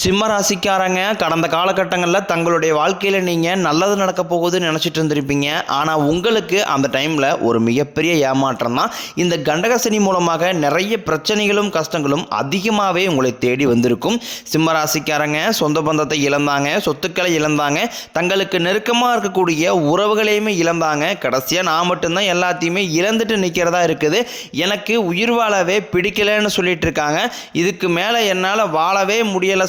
சிம்ம ராசிக்காரங்க கடந்த காலகட்டங்களில் தங்களுடைய வாழ்க்கையில் நீங்கள் நல்லது நடக்க போகுதுன்னு நினச்சிட்டு இருந்திருப்பீங்க. ஆனால் உங்களுக்கு அந்த டைமில் ஒரு மிகப்பெரிய ஏமாற்றம் தான். இந்த கண்டகசனி மூலமாக நிறைய பிரச்சனைகளும் கஷ்டங்களும் அதிகமாகவே உங்களை தேடி வந்திருக்கும். சிம்ம ராசிக்காரங்க சொந்த பந்தத்தை இழந்தாங்க சொத்துக்களை இழந்தாங்க தங்களுக்கு நெருக்கமாக இருக்கக்கூடிய உறவுகளையுமே இழந்தாங்க. கடைசியாக நான் மட்டும்தான் எல்லாத்தையுமே இழந்துட்டு நிற்கிறதா இருக்குது. எனக்கு உயிர் வாழவே பிடிக்கலைன்னு சொல்லிட்டு இருக்காங்க. இதுக்கு மேலே என்னால் வாழவே முடியலை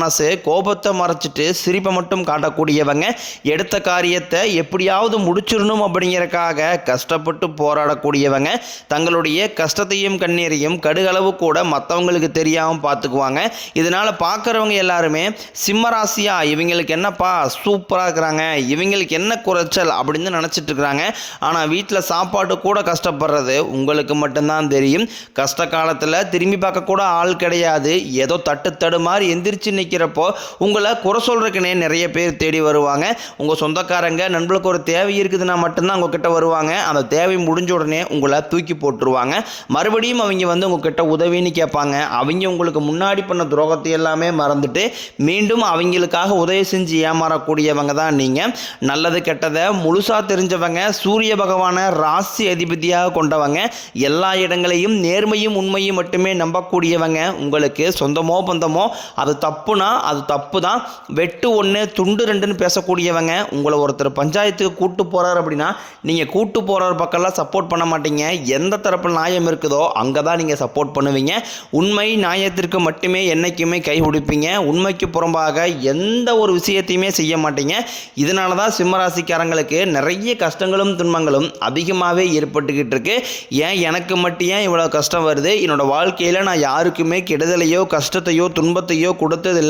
மனசு கோபத்தை மறைச்சிட்டு சிரிப்பை மட்டும் காட்டக்கூடியவங்க எடுத்த காரியத்தை எப்படியாவது முடிச்சிடணும் அப்படிங்கிறக்காக கஷ்டப்பட்டு போராடக்கூடியவங்க தங்களுடைய கஷ்டத்தையும் கண்ணீரையும் கடுகளவு கூட மற்றவங்களுக்கு தெரியாமல் பார்த்துக்குவாங்க இதனால் பார்க்குறவங்க எல்லாருமே சிம்மராசியா இவங்களுக்கு என்னப்பா சூப்பராக இருக்கிறாங்க இவங்களுக்கு என்ன குறைச்சல்? அப்படின்னு நினச்சிட்டு இருக்கிறாங்க. ஆனால் வீட்டில் சாப்பாடு கூட கஷ்டப்படுறது உங்களுக்கு மட்டும்தான் தெரியும். கஷ்ட காலத்தில் திரும்பி பார்க்க கூட ஆள் கிடையாது. ஏதோ தட்டு தடு மாதிரி எந்திரிச்சு சிந்திக்கிறப்போ உங்களை குறை சொல்கிறக்குனே நிறைய பேர் தேடி வருவாங்க. உங்கள் சொந்தக்காரங்க நண்பர்களுக்கு ஒரு தேவை இருக்குதுன்னா மட்டும்தான் உங்ககிட்ட வருவாங்க. அந்த தேவை முடிஞ்ச உடனே உங்களை தூக்கி போட்டுருவாங்க. மறுபடியும் அவங்க வந்து உங்ககிட்ட உதவின்னு கேட்பாங்க. அவங்க உங்களுக்கு முன்னாடி பண்ண துரோகத்தை எல்லாமே மறந்துட்டு மீண்டும் அவங்களுக்காக உதவி செஞ்சு ஏமாறக்கூடியவங்க தான் நீங்கள் நல்லது கெட்டதை முழுசாக தெரிஞ்சவங்க சூரிய பகவானை ராசி அதிபதியாக கொண்டவங்க எல்லா இடங்களையும் நேர்மையும் உண்மையும் மட்டுமே நம்பக்கூடியவங்க உங்களுக்கு சொந்தமோ பந்தமோ அது தப்புனா அது தப்பு தான் வெட்டு ஒன்று துண்டு ரெண்டுன்னு பேசக்கூடியவங்க உங்களை ஒருத்தர் பஞ்சாயத்துக்கு கூட்டு போகிறார் அப்படின்னா நீங்கள் கூட்டு போகிற பக்கம்லாம் சப்போர்ட் பண்ண மாட்டீங்க. எந்த தரப்பில் நியாயம் இருக்குதோ அங்கே தான் நீங்கள் சப்போர்ட் பண்ணுவீங்க. உண்மை நியாயத்திற்கு மட்டுமே என்றைக்குமே கை கொடுப்பீங்க உண்மைக்கு புறம்பாக எந்த ஒரு விஷயத்தையுமே செய்ய மாட்டீங்க. இதனால தான் சிம்மராசிக்காரங்களுக்கு நிறைய கஷ்டங்களும் துன்பங்களும் அதிகமாகவே ஏற்பட்டுக்கிட்டு இருக்கு. ஏன் எனக்கு மட்டும் ஏன் இவ்வளோ கஷ்டம் வருது? என்னோட வாழ்க்கையில் நான் யாருக்குமே கெடுதலையோ கஷ்டத்தையோ துன்பத்தையோ கொடுத்ததில்லை.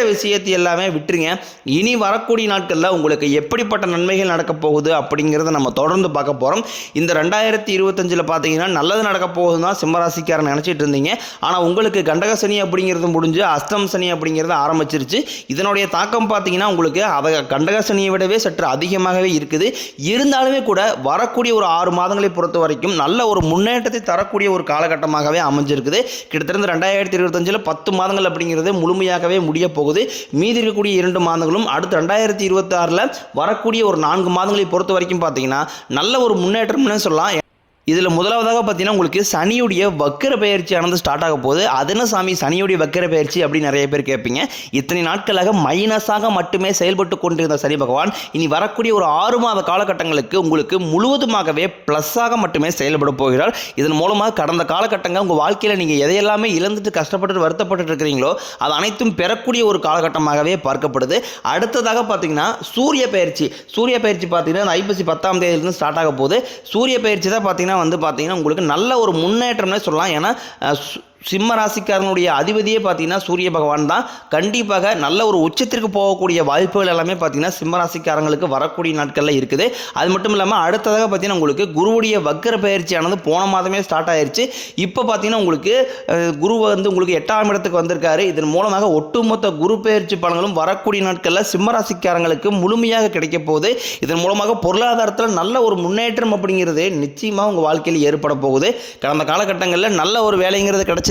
விஷயத்தை எல்லாமே விட்டுருங்க. இனி வரக்கூடிய நாட்களில் உங்களுக்கு எப்படிப்பட்ட நன்மைகள் நடக்க போகுது அப்படிங்கிறத நம்ம தொடர்ந்து பார்க்க போகிறோம் இந்த ரெண்டாயிரத்தி இருபத்தஞ்சில் பார்த்தீங்கன்னா நல்லது நடக்க போகுதுன்னு தான் சிம்மராசிக்காரன் நினச்சிட்டு இருந்தீங்க. ஆனால் உங்களுக்கு கண்டக சனி அப்படிங்கிறது முடிஞ்சு அஸ்தம் சனி அப்படிங்கிறது ஆரம்பிச்சிருச்சு. இதனுடைய தாக்கம் பார்த்தீங்கன்னா உங்களுக்கு அதை கண்டக சனியை விடவே சற்று அதிகமாகவே இருக்குது. இருந்தாலுமே கூட வரக்கூடிய ஒரு ஆறு மாதங்களை பொறுத்த வரைக்கும் நல்ல ஒரு முன்னேற்றத்தை தரக்கூடிய ஒரு காலகட்டமாகவே அமைஞ்சிருக்குது. கிட்டத்தட்ட ரெண்டாயிரத்தி இருபத்தஞ்சில் பத்து மாதங்கள் அப்படிங்கிறது முழுமையாகவே முடிய போகுது. மீதி இருக்கக்கூடிய இரண்டு மாதங்களும் அடுத்து ரெண்டாயிரத்தி இருபத்தாறில் வரக்கூடிய ஒரு நான்கு மாதங்களை பொறுத்த வரைக்கும் பார்த்தீங்கன்னா நல்ல ஒரு முன்னேற்றம்னு சொல்லலாம். இதில் முதலாவதாக பார்த்தீங்கன்னா உங்களுக்கு சனியுடைய வக்கர பயிற்சியானது ஸ்டார்ட் ஆக போகுது. அது சாமி? சனியுடைய வக்கர பயிற்சி அப்படின்னு நிறைய பேர் கேட்பீங்க. இத்தனை நாட்களாக மைனஸாக மட்டுமே செயல்பட்டு கொண்டிருந்த சனி பகவான் இனி வரக்கூடிய ஒரு ஆறு மாத காலகட்டங்களுக்கு உங்களுக்கு முழுவதுமாகவே ப்ளஸ்ஸாக மட்டுமே செயல்பட போகிறார். இதன் மூலமாக கடந்த காலகட்டங்கள் உங்கள் வாழ்க்கையில் நீங்கள் எதையெல்லாமே இழந்துட்டு கஷ்டப்பட்டு வருத்தப்பட்டு இருக்கிறீங்களோ அது அனைத்தும் பெறக்கூடிய ஒரு காலகட்டமாகவே பார்க்கப்படுது. அடுத்ததாக பார்த்தீங்கன்னா சூரிய பயிற்சி சூரிய பயிற்சி பார்த்தீங்கன்னா ஐப்பசி பத்தாம் தேதியிலிருந்து ஸ்டார்ட் ஆக போகுது. சூரிய பயிற்சி தான் பார்த்தீங்கன்னா வந்து பார்த்தீங்கன்னா உங்களுக்கு நல்ல ஒரு முன்னேற்றம்னே சொல்லலாம். ஏன்னா சிம்ம ராசிக்காரனுடைய அதிபதியே பார்த்தீங்கன்னா சூரிய பகவான் தான். கண்டிப்பாக நல்ல ஒரு உச்சத்திற்கு போகக்கூடிய வாய்ப்புகள் எல்லாமே பார்த்தீங்கன்னா சிம்ம ராசிக்காரங்களுக்கு வரக்கூடிய நாட்களில் இருக்குது. அது மட்டும் இல்லாமல் அடுத்ததாக பார்த்தீங்கன்னா உங்களுக்கு குருவுடைய வக்கர பயிற்சியானது போன மாதமே ஸ்டார்ட் ஆயிருச்சு. இப்போ பார்த்தீங்கன்னா உங்களுக்கு குரு வந்து உங்களுக்கு எட்டாம் இடத்துக்கு வந்திருக்காரு. இதன் மூலமாக ஒட்டுமொத்த குரு பயிற்சி பலன்களும் வரக்கூடிய நாட்களில் சிம்ம ராசிக்காரங்களுக்கு முழுமையாக கிடைக்க போகுது. இதன் மூலமாக பொருளாதாரத்தில் நல்ல ஒரு முன்னேற்றம் அப்படிங்கிறது நிச்சயமாக உங்கள் வாழ்க்கையில் ஏற்பட போகுது. கடந்த காலகட்டங்களில் நல்ல ஒரு வேலைங்கிறது கிடைச்சி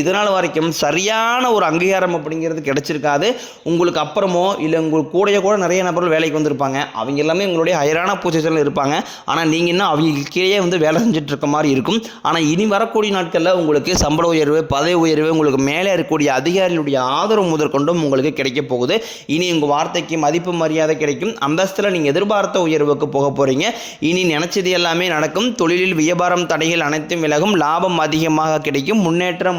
இதனால் வரைக்கும் சரியான ஒரு அங்கீகாரம் அப்படிங்கிறது கிடைச்சிருக்காது. உங்களுக்கு அப்புறமோ இல்லை உங்களுக்கு கூடயே கூட நிறைய நபர்கள் வேலைக்கு வந்திருப்பாங்க. அவங்க எல்லாமே உங்களுடைய ஹையரான பொசிஷனில் இருப்பாங்க. ஆனால் நீங்கள் இன்னும் அவங்க கீழே வந்து வேலை செஞ்சுட்டு இருக்க மாதிரி இருக்கும். ஆனால் இனி வரக்கூடிய நாட்களில் உங்களுக்கு சம்பள உயர்வு பதவி உயர்வு உங்களுக்கு மேலே இருக்கக்கூடிய அதிகாரிகளுடைய ஆதரவு முதற்கொண்டும் உங்களுக்கு கிடைக்க போகுது. இனி உங்கள் வார்த்தைக்கு மதிப்பு மரியாதை கிடைக்கும். அந்தஸ்தில் நீங்கள் எதிர்பார்த்த உயர்வுக்கு போக போகிறீங்க இனி நினச்சது எல்லாமே நடக்கும். தொழிலில் வியாபாரம் தடைகள் அனைத்தும் விலகும். லாபம் அதிகமாக கிடைக்கும். முன்னேற்றம்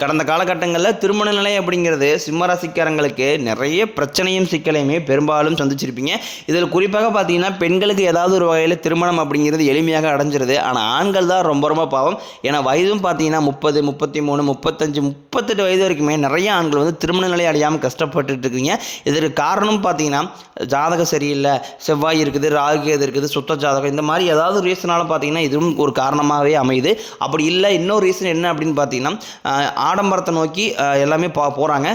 கடந்த காலகட்டங்களில் திருமண நிலை அப்படிங்கிறது சிம்மராசிக்காரங்களுக்கு நிறைய பிரச்சனையும் சிக்கலையுமே பெரும்பாலும் சந்திச்சிருப்பீங்க. இதில் குறிப்பாக பார்த்தீங்கன்னா பெண்களுக்கு ஏதாவது ஒரு வகையில் திருமணம் அப்படிங்கிறது எளிமையாக அடைஞ்சிருது. ஆனால் ஆண்கள் தான் ரொம்ப ரொம்ப பாவம். ஏன்னா வயதும் பார்த்தீங்கன்னா முப்பது முப்பத்தி மூணு முப்பத்தஞ்சு முப்பத்தெட்டு வயது வரைக்குமே நிறைய ஆண்கள் வந்து திருமண நிலை அடையாமல் கஷ்டப்பட்டுட்டு இருக்கீங்க. இதற்கு காரணம் பார்த்தீங்கன்னா ஜாதகம் சரியில்லை செவ்வாய் இருக்குது ராகு எது இருக்குது சுத்த ஜாதகம் இந்த மாதிரி ஏதாவது ரீசனாலும் பார்த்தீங்கன்னா இதுவும் ஒரு காரணமாகவே அமையுது. அப்படி இல்லை இன்னொரு ரீசன் என்ன அப்படின்னு பார்த்தீங்கன்னா ஆடம்பரத்தை நோக்கி எல்லாமே போ போகிறாங்க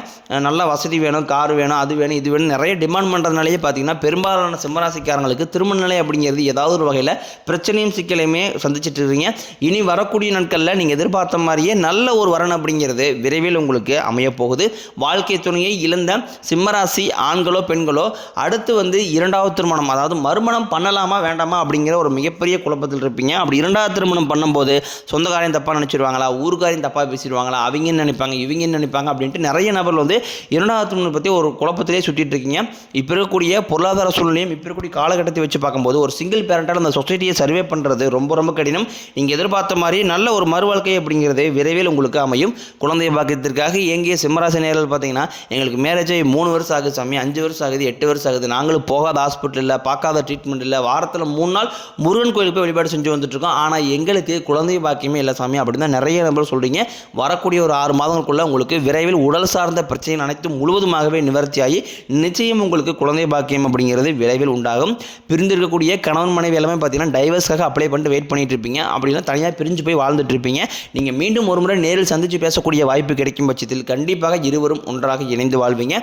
நல்ல வசதி வேணும் கார் வேணும் அது வேணும் இது வேணும். நிறைய டிமாண்ட் பண்ணுறதுனாலேயே பார்த்தீங்கன்னா பெரும்பாலான சிம்மராசிக்காரங்களுக்கு திருமண நிலை அப்படிங்கிறது ஏதாவது ஒரு வகையில் பிரச்சனையும் சிக்கலையுமே சந்திச்சிட்டு இருக்கீங்க. இனி வரக்கூடிய நாட்களில் நீங்கள் எதிர்பார்த்த மாதிரியே நல்ல ஒரு வரன் அப்படிங்கிறது விரைவில் உங்களுக்கு அமையப்போகுது வாழ்க்கை துணையை இழந்த சிம்மராசி ஆண்களோ பெண்களோ அடுத்து வந்து இரண்டாவது திருமணம் அதாவது மறுமணம் பண்ணலாமா வேண்டாமா அப்படிங்கிற ஒரு மிகப்பெரிய குழப்பத்தில் இருப்பீங்க. அப்படி இரண்டாவது திருமணம் பண்ணும்போது சொந்தக்காரையும் தப்பாக நினச்சிருவாங்களா ஊருக்காரையும் தப்பாக பேசிடுவாங்களா அவங்க அவங்க நினைப்பாங்க இவங்க நினைப்பாங்க அப்படின்ட்டு நிறைய நபர்கள் வந்து இரண்டாவது திருமணம் பற்றி ஒரு குழப்பத்திலே சுற்றிட்டு இருக்கீங்க. இப்போ இருக்கக்கூடிய பொருளாதார சூழ்நிலையும் இப்போ இருக்கக்கூடிய காலகட்டத்தை வச்சு பார்க்கும்போது ஒரு சிங்கிள் பேரண்டால் அந்த சொசைட்டியை சர்வே பண்ணுறது ரொம்ப ரொம்ப கடினம். நீங்கள் எதிர்பார்த்த மாதிரி நல்ல ஒரு மறுவாழ்க்கை அப்படிங்கிறது விரைவில் உங்களுக்கு அமையும். குழந்தை பாக்கியத்திற்காக இயங்கிய சிம்மராசி நேரில் பார்த்தீங்கன்னா எங்களுக்கு மேரேஜ் ஆகி மூணு வருஷம் ஆகுது சாமி அஞ்சு வருஷம் ஆகுது எட்டு வருஷம் ஆகுது. நாங்களும் போகாத ஹாஸ்பிட்டல் இல்லை பார்க்காத ட்ரீட்மெண்ட் இல்லை. வாரத்தில் மூணு நாள் முருகன் கோயிலுக்கு போய் வழிபாடு செஞ்சு வந்துட்டுருக்கோம் ஆனால் எங்களுக்கு குழந்தை பாக்கியமே இல்லை சாமி அப்படின்னு தான் நிறைய நபர் சொல்கிறீங்க வரக்கூடிய ஒரு ஆறு மாதங்களுக்குள்ள உங்களுக்கு விரைவில் உடல் சார்ந்த பிரச்சனைகள் அனைத்தும் முழுவதுமாகவே நிவர்த்தியாகி நிச்சயம் உங்களுக்கு குழந்தை பாக்கியம் அப்படிங்கிறது விரைவில் உண்டாகும். பிரிந்திருக்கக்கூடிய கணவன் மனைவி எல்லாமே பார்த்தீங்கன்னா டைவர்ஸ்க்காக அப்ளை பண்ணிட்டு வெயிட் பண்ணிட்டு இருப்பீங்க. அப்படின்னா தனியாக பிரிஞ்சு போய் வாழ்ந்துட்டு இருப்பீங்க. நீங்கள் மீண்டும் ஒரு முறை நேரில் சந்தித்து பேசக்கூடிய வாய்ப்பு கிடைக்கும் பட்சத்தில் கண்டிப்பாக இருவரும் ஒன்றாக இணைந்து வாழ்வீங்க.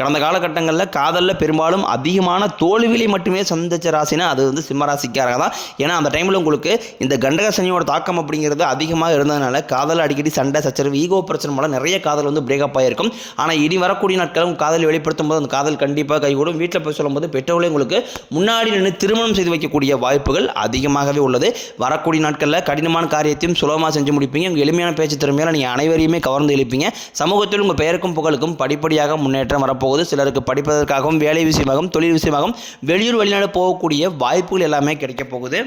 கடந்த காலகட்டங்களில் காதலில் பெரும்பாலும் அதிகமான தோல்விகளை மட்டுமே சந்திச்ச ராசினா அது வந்து சிம்மராசிக்காரங்க தான். ஏன்னா அந்த டைமில் உங்களுக்கு இந்த கண்டக சனியோட தாக்கம் அப்படிங்கிறது அதிகமாக இருந்ததுனால காதல் அடிக்கடி சண்டை சச்சரவு ஈகோ பிரச்சனை மூலம் நிறைய காதல் வந்து பிரேக்கப் ஆகிருக்கும் ஆனால் இனி வரக்கூடிய நாட்களும் காதல் வெளிப்படுத்தும் போது அந்த காதல் கண்டிப்பாக கைகூடும். வீட்டில் போய் சொல்லும்போது பெற்றோர்களே உங்களுக்கு முன்னாடி நின்று திருமணம் செய்து வைக்கக்கூடிய வாய்ப்புகள் அதிகமாகவே உள்ளது. வரக்கூடிய நாட்களில் கடினமான காரியத்தையும் சுலபமாக செஞ்சு முடிப்பீங்க. உங்கள் எளிமையான பேச்சு திறமையால் நீங்கள் அனைவரையுமே கவர்ந்து எழுப்பீங்க சமூகத்தில் உங்கள் பெயருக்கும் புகழுக்கும் படிப்படியாக முன்னேற்றம் வரப்போகுது. சிலருக்கு படிப்பதற்காகவும் வேலை விஷயமாகவும் தொழில் விஷயமாகவும் வெளியூர் வெளிநாடு போகக்கூடிய வாய்ப்புகள் எல்லாமே கிடைக்கப் போகுது.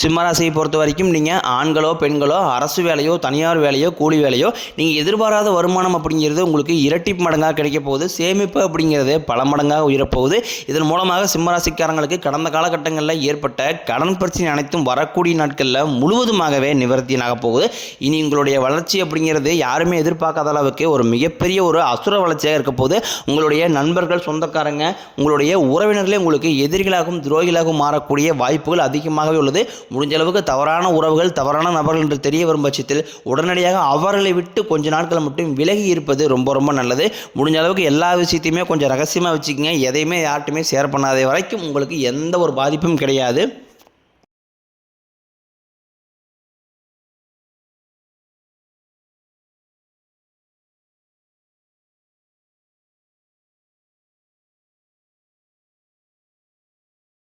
சிம்மராசியை பொறுத்த வரைக்கும் நீங்கள் ஆண்களோ பெண்களோ அரசு வேலையோ தனியார் வேலையோ கூலி வேலையோ நீங்கள் எதிர்பாராத வருமானம் அப்படிங்கிறது உங்களுக்கு இரட்டி மடங்காக கிடைக்க போகுது. சேமிப்பு அப்படிங்கிறது பல மடங்காக உயரப்போகுது. இதன் மூலமாக சிம்மராசிக்காரங்களுக்கு கடந்த காலகட்டங்களில் ஏற்பட்ட கடன் பிரச்சனை அனைத்தும் வரக்கூடிய நாட்களில் முழுவதுமாகவே நிவர்த்தியாக போகுது. இனி உங்களுடைய வளர்ச்சி அப்படிங்கிறது யாருமே எதிர்பார்க்காத அளவுக்கு ஒரு மிகப்பெரிய ஒரு அசுர வளர்ச்சியாக இருக்க போது உங்களுடைய நண்பர்கள் சொந்தக்காரங்க உங்களுடைய உறவினர்களே உங்களுக்கு எதிரிகளாகவும் துரோகிகளாகவும் மாறக்கூடிய வாய்ப்புகள் அதிகமாகவே உள்ளது. முடிஞ்ச அளவுக்கு தவறான உறவுகள் தவறான நபர்கள் என்று தெரிய வரும் பட்சத்தில் உடனடியாக அவர்களை விட்டு கொஞ்ச நாட்கள் மட்டும் விலகி இருப்பது ரொம்ப ரொம்ப நல்லது. முடிஞ்ச அளவுக்கு எல்லா விஷயத்தையுமே கொஞ்சம் ரகசியமாக வச்சுக்கோங்க. எதையுமே யார்ட்டுமே ஷேர் பண்ணாத வரைக்கும் உங்களுக்கு எந்த ஒரு பாதிப்பும் கிடையாது.